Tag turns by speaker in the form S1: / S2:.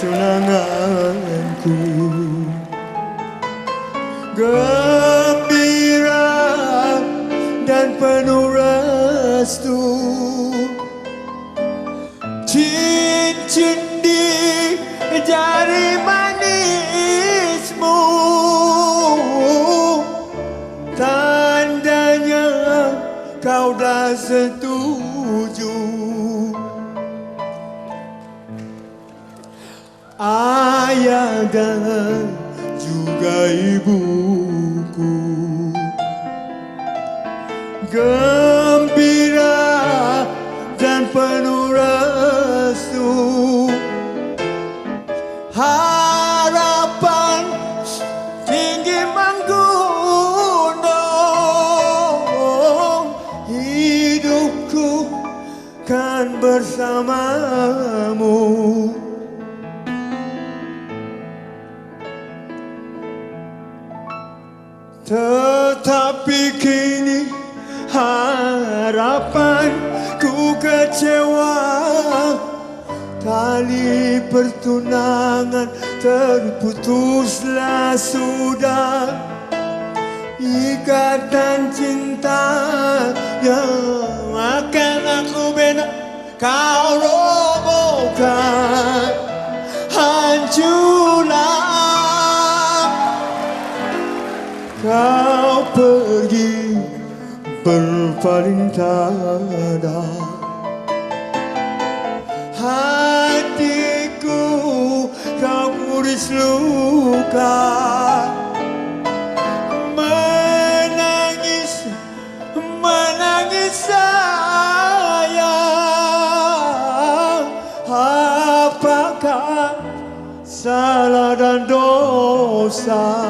S1: tunanganku Gembira dan penuh restu. Cincin di jari manismu. Tandanya kau dah setuju Ayah dan juga ibuku. Gembira dan penuh restu. Harapan tinggi menggunung. Hidupku kan bersamamu Tetapi kini harapanku kecewa. Tali pertunangan terputuslah sudah. Ikatan cinta yang akan aku bina. Kau robohkan Kau pergi berpaling tada Hatiku kau kuris luka. Menangis, menangis sayang. Apakah salah dan dosa